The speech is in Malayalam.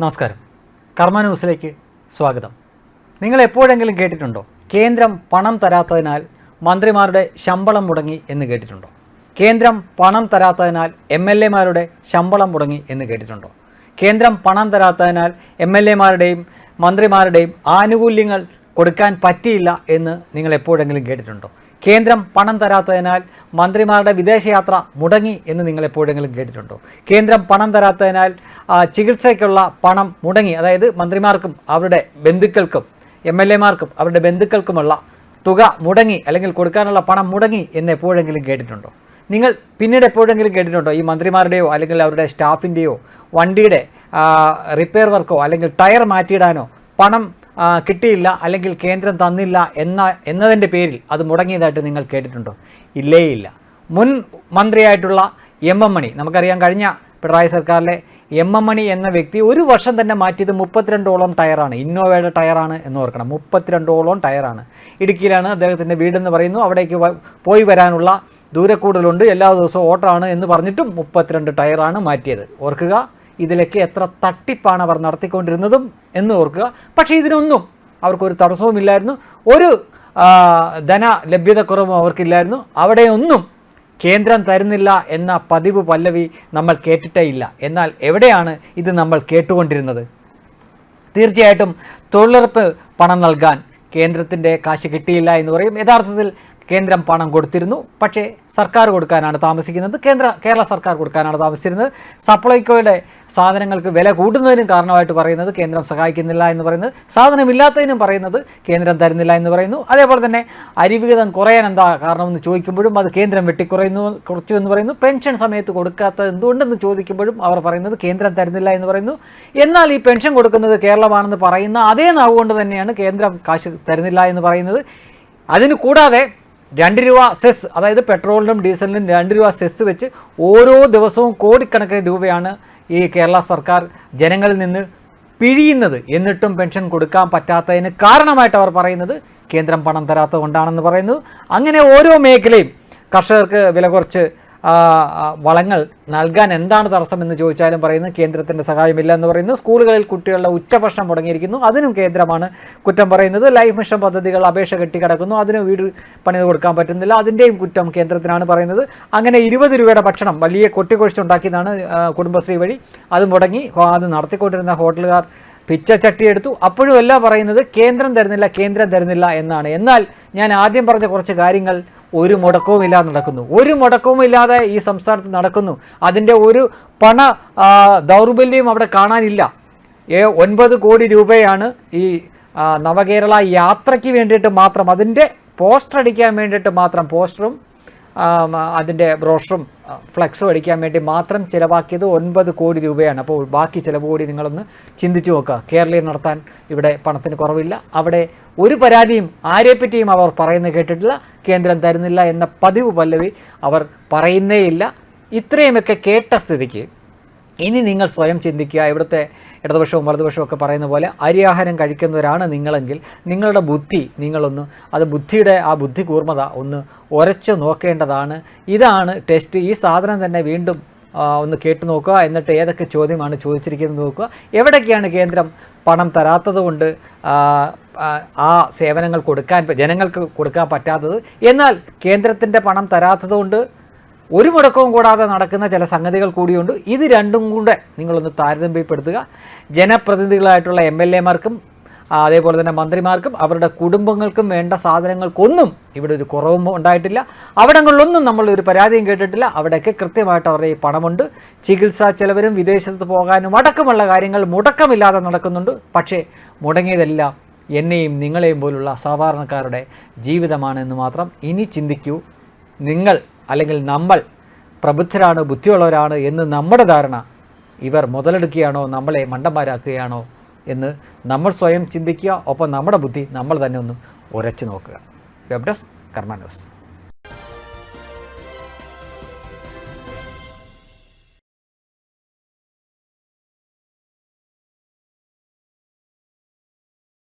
നമസ്കാരം. കർമ്മ ന്യൂസിലേക്ക് സ്വാഗതം. നിങ്ങൾ എപ്പോഴെങ്കിലും കേട്ടിട്ടുണ്ടോ? കേന്ദ്രം പണം തരാത്തതിനാൽ മന്ത്രിമാരുടെ ശമ്പളം മുടങ്ങി എന്ന് കേട്ടിട്ടുണ്ടോ? കേന്ദ്രം പണം തരാത്തതിനാൽ എം എൽ എമാരുടെ ശമ്പളം മുടങ്ങി എന്ന് കേട്ടിട്ടുണ്ടോ? കേന്ദ്രം പണം തരാത്തതിനാൽ എം എൽ എമാരുടെയും മന്ത്രിമാരുടെയും ആനുകൂല്യങ്ങൾ കൊടുക്കാൻ പറ്റിയില്ല എന്ന് നിങ്ങൾ എപ്പോഴെങ്കിലും കേട്ടിട്ടുണ്ടോ? കേന്ദ്രം പണം തരാത്തതിനാൽ മന്ത്രിമാരുടെ വിദേശയാത്ര മുടങ്ങി എന്ന് നിങ്ങൾ എപ്പോഴെങ്കിലും കേട്ടിട്ടുണ്ടോ? കേന്ദ്രം പണം തരാത്തതിനാൽ ചികിത്സയ്ക്കുള്ള പണം മുടങ്ങി. അതായത് മന്ത്രിമാർക്കും അവരുടെ ബന്ധുക്കൾക്കും എം എൽ എമാർക്കും അവരുടെ ബന്ധുക്കൾക്കുമുള്ള തുക മുടങ്ങി അല്ലെങ്കിൽ കൊടുക്കാനുള്ള പണം മുടങ്ങി എന്ന് എപ്പോഴെങ്കിലും കേട്ടിട്ടുണ്ടോ? നിങ്ങൾ പിന്നീട് എപ്പോഴെങ്കിലും കേട്ടിട്ടുണ്ടോ? ഈ മന്ത്രിമാരുടെയോ അല്ലെങ്കിൽ അവരുടെ സ്റ്റാഫിന്റെയോ വണ്ടിയുടെ റിപ്പയർ വർക്കോ അല്ലെങ്കിൽ ടയർ മാറ്റിയിടാനോ പണം കിട്ടിയില്ല അല്ലെങ്കിൽ കേന്ദ്രം തന്നില്ല എന്ന എന്നതിന്റെ പേരിൽ അത് മുടങ്ങിയതായിട്ട് നിങ്ങൾ കേട്ടിട്ടുണ്ടോ? ഇല്ലേ ഇല്ല. മുൻ മന്ത്രിയായിട്ടുള്ള എം എം മണി നമുക്കറിയാം കഴിഞ്ഞ പിണറായി സർക്കാരിലെ എം എം മണി എന്ന വ്യക്തി ഒരു വർഷം തന്നെ മാറ്റിയത് മുപ്പത്തിരണ്ടോളം ടയറാണ്. ഇന്നോവയുടെ ടയറാണ് എന്ന് ഓർക്കണം. മുപ്പത്തിരണ്ടോളം ടയറാണ്. ഇടുക്കിയിലാണ് അദ്ദേഹത്തിന്റെ വീടെന്ന് പറയുന്നു. അവിടേക്ക് പോയി വരാനുള്ള ദൂരക്കൂടുതലുണ്ട് എല്ലാ ദിവസവും ഓട്ടമാണ് എന്ന് പറഞ്ഞിട്ടും മുപ്പത്തിരണ്ട് ടയറാണ് മാറ്റിയത്. ഓർക്കുക ഇതിലൊക്കെ എത്ര തട്ടിപ്പാണ് അവർ നടത്തിക്കൊണ്ടിരുന്നതും എന്ന് ഓർക്കുക. പക്ഷേ ഇതിനൊന്നും അവർക്കൊരു തടസ്സവുമില്ലായിരുന്നു. ഒരു ധന ലഭ്യതക്കുറവും അവർക്കില്ലായിരുന്നു. അവിടെയൊന്നും കേന്ദ്രം തരുന്നില്ല എന്ന പതിവ് പല്ലവി നമ്മൾ കേട്ടിട്ടേ ഇല്ല. എന്നാൽ എവിടെയാണ് ഇത് നമ്മൾ കേട്ടുകൊണ്ടിരുന്നത്? തീർച്ചയായിട്ടും തൊഴിലുറപ്പ് പണം നൽകാൻ കേന്ദ്രത്തിന്റെ കാശ് കിട്ടിയില്ല എന്ന് പറയും. യഥാർത്ഥത്തിൽ കേന്ദ്രം പണം കൊടുത്തിരുന്നു. പക്ഷേ സർക്കാർ കൊടുക്കാനാണ് താമസിക്കുന്നത്. കേന്ദ്ര കേരള സർക്കാർ കൊടുക്കാനാണ് താമസിച്ചിരുന്നത്. സപ്ലൈകോയുടെ സാധനങ്ങൾക്ക് വില കൂടുന്നതിനും കാരണമായിട്ട് പറയുന്നത് കേന്ദ്രം സഹായിക്കുന്നില്ല എന്ന് പറയുന്നത്. സാധനമില്ലാത്തതിനും പറയുന്നത് കേന്ദ്രം തരുന്നില്ല എന്ന് പറയുന്നു. അതേപോലെ തന്നെ അരിവിഹിതം കുറയാൻ എന്താ കാരണമെന്ന് ചോദിക്കുമ്പോഴും അത് കേന്ദ്രം വെട്ടിക്കുറയുന്നു കുറച്ചു എന്ന് പറയുന്നു. പെൻഷൻ സമയത്ത് കൊടുക്കാത്തത് എന്തുകൊണ്ടെന്ന് ചോദിക്കുമ്പോഴും അവർ പറയുന്നത് കേന്ദ്രം തരുന്നില്ല എന്ന് പറയുന്നു. എന്നാൽ ഈ പെൻഷൻ കൊടുക്കുന്നത് കേരളമാണെന്ന് പറയുന്ന അതേ നാവുകൊണ്ട് തന്നെയാണ് കേന്ദ്രം കാശ് തരുന്നില്ല എന്ന് പറയുന്നത്. അതിന് കൂടാതെ രണ്ട് രൂപ സെസ് അതായത് പെട്രോളിനും ഡീസലിനും രണ്ട് രൂപ സെസ് വെച്ച് ഓരോ ദിവസവും കോടിക്കണക്കിന് രൂപയാണ് ഈ കേരള സർക്കാർ ജനങ്ങളിൽ നിന്ന് പിഴിയുന്നത്. എന്നിട്ടും പെൻഷൻ കൊടുക്കാൻ പറ്റാത്തതിന് കാരണമായിട്ട് അവർ പറയുന്നത് കേന്ദ്രം പണം തരാത്തത് കൊണ്ടാണെന്ന് പറയുന്നത് അങ്ങനെ ഓരോ മേഖലയും കർഷകർക്ക് വില കുറച്ച് വളങ്ങൾ നൽകാൻ എന്താണ് തടസ്സമെന്ന് ചോദിച്ചാലും പറയുന്നത് കേന്ദ്രത്തിന്റെ സഹായമില്ല എന്ന് പറയുന്നു. സ്കൂളുകളിൽ കുട്ടികളുടെ ഉച്ചഭക്ഷണം മുടങ്ങിയിരിക്കുന്നു. അതിനും കേന്ദ്രമാണ് കുറ്റം പറയുന്നത്. ലൈഫ് മിഷൻ പദ്ധതികൾ അപേക്ഷ കെട്ടിക്കിടക്കുന്നു അതിന് വീട് പണിത് കൊടുക്കാൻ പറ്റുന്നില്ല. അതിന്റെയും കുറ്റം കേന്ദ്രത്തിനാണ് പറയുന്നത്. അങ്ങനെ ഇരുപത് രൂപയുടെ ഭക്ഷണം വലിയ കൊട്ടിക്കൊഴിച്ചുണ്ടാക്കിയതാണ് കുടുംബശ്രീ വഴി. അത് മുടങ്ങി അത് നടത്തിക്കൊണ്ടിരുന്ന ഹോട്ടലുകാർ പിച്ചച്ചട്ടി എടുത്തു. അപ്പോഴും എല്ലാം പറയുന്നത് കേന്ദ്രം തരുന്നില്ല കേന്ദ്രം തരുന്നില്ല എന്നാണ്. എന്നാൽ ഞാൻ ആദ്യം പറഞ്ഞ കുറച്ച് കാര്യങ്ങൾ ഒരു മുടക്കവും ഇല്ലാതെ നടക്കുന്നു. ഒരു മുടക്കവും ഇല്ലാതെ ഈ സംസ്ഥാനത്ത് നടക്കുന്നു. അതിന്റെ ഒരു പണ ദൗർബല്യം അവിടെ കാണാനില്ല. ഒൻപത് കോടി രൂപയാണ് ഈ നവകേരള യാത്രയ്ക്ക് വേണ്ടിയിട്ട് മാത്രം അതിന്റെ പോസ്റ്റർ അടിക്കാൻ വേണ്ടിയിട്ട് മാത്രം പോസ്റ്ററും അതിന്റെ ബ്രോഷറും ഫ്ലെക്സും അടിക്കാൻ വേണ്ടി മാത്രം ചിലവാക്കിയത് ഒൻപത് കോടി രൂപയാണ്. അപ്പോൾ ബാക്കി ചിലവ് കൂടി നിങ്ങളൊന്ന് ചിന്തിച്ചു നോക്കുക. കേരളീയം നടത്താൻ ഇവിടെ പണത്തിന് കുറവില്ല. അവിടെ ഒരു പരാതിയും ആരെപ്പറ്റിയും അവർ പറയുന്നത് കേട്ടിട്ടില്ല. കേന്ദ്രം തരുന്നില്ല എന്ന പതിവ് പല്ലവി അവർ പറയുന്നേയില്ല. ഇത്രയുമൊക്കെ കേട്ട സ്ഥിതിക്ക് ഇനി നിങ്ങൾ സ്വയം ചിന്തിക്കുക. ഇവിടുത്തെ ഇടതുപക്ഷവും വലതുപക്ഷവും ഒക്കെ പറയുന്ന പോലെ അരിയാഹാരം കഴിക്കുന്നവരാണ് നിങ്ങളെങ്കിൽ നിങ്ങളുടെ ബുദ്ധി നിങ്ങളൊന്ന് അത് ബുദ്ധിയുടെ ആ ബുദ്ധി കൂർമ്മത ഒന്ന് ഉരച്ചു നോക്കേണ്ടതാണ്. ഇതാണ് ടെസ്റ്റ് ഈ സാധനം തന്നെ വീണ്ടും ഒന്ന് കേട്ടു നോക്കുക. എന്നിട്ട് ഏതൊക്കെ ചോദ്യമാണ് ചോദിച്ചിരിക്കുന്നത് നോക്കുക. എവിടേക്കാണ് കേന്ദ്രം പണം തരാത്തതുകൊണ്ട് ആ, സേവനങ്ങൾ കൊടുക്കാൻ ജനങ്ങൾക്ക് കൊടുക്കാൻ പറ്റാത്തത്? എന്നാൽ കേന്ദ്രത്തിന്റെ പണം തരാത്തത് കൊണ്ട് ഒരു മുടക്കവും കൂടാതെ നടക്കുന്ന ചില സംഗതികൾ കൂടിയുണ്ട്. ഇത് രണ്ടും കൂടെ നിങ്ങളൊന്ന് താരതമ്യപ്പെടുത്തുക. ജനപ്രതിനിധികളായിട്ടുള്ള എം എൽ എമാർക്കും അതേപോലെ തന്നെ മന്ത്രിമാർക്കും അവരുടെ കുടുംബങ്ങൾക്കും വേണ്ട സാധനങ്ങൾക്കൊന്നും ഇവിടെ ഒരു കുറവും ഉണ്ടായിട്ടില്ല. അവിടങ്ങളിലൊന്നും നമ്മൾ ഒരു പരാതിയും കേട്ടിട്ടില്ല. അവിടെയൊക്കെ കൃത്യമായിട്ട് അവരുടെ ഈ പണമുണ്ട്. ചികിത്സാ ചെലവരും വിദേശത്ത് പോകാനും അടക്കമുള്ള കാര്യങ്ങൾ മുടക്കമില്ലാതെ നടക്കുന്നുണ്ട്. പക്ഷേ മുടങ്ങിയതെല്ലാം എന്നെയും നിങ്ങളെയും പോലുള്ള സാധാരണക്കാരുടെ ജീവിതമാണെന്ന് മാത്രം ഇനി ചിന്തിക്കൂ. നിങ്ങൾ അല്ലെങ്കിൽ നമ്മൾ പ്രബുദ്ധരാണ് ബുദ്ധിയുള്ളവരാണ് എന്ന് നമ്മുടെ ധാരണ ഇവർ മുതലെടുക്കുകയാണോ നമ്മളെ മണ്ടന്മാരാക്കുകയാണോ എന്ന് നമ്മൾ സ്വയം ചിന്തിക്കുക. ഒപ്പം നമ്മുടെ ബുദ്ധി നമ്മൾ തന്നെ ഒന്ന് ഉരച്ചു നോക്കുക. വെബ്ഡസ് കർമ്മ ന്യൂസ്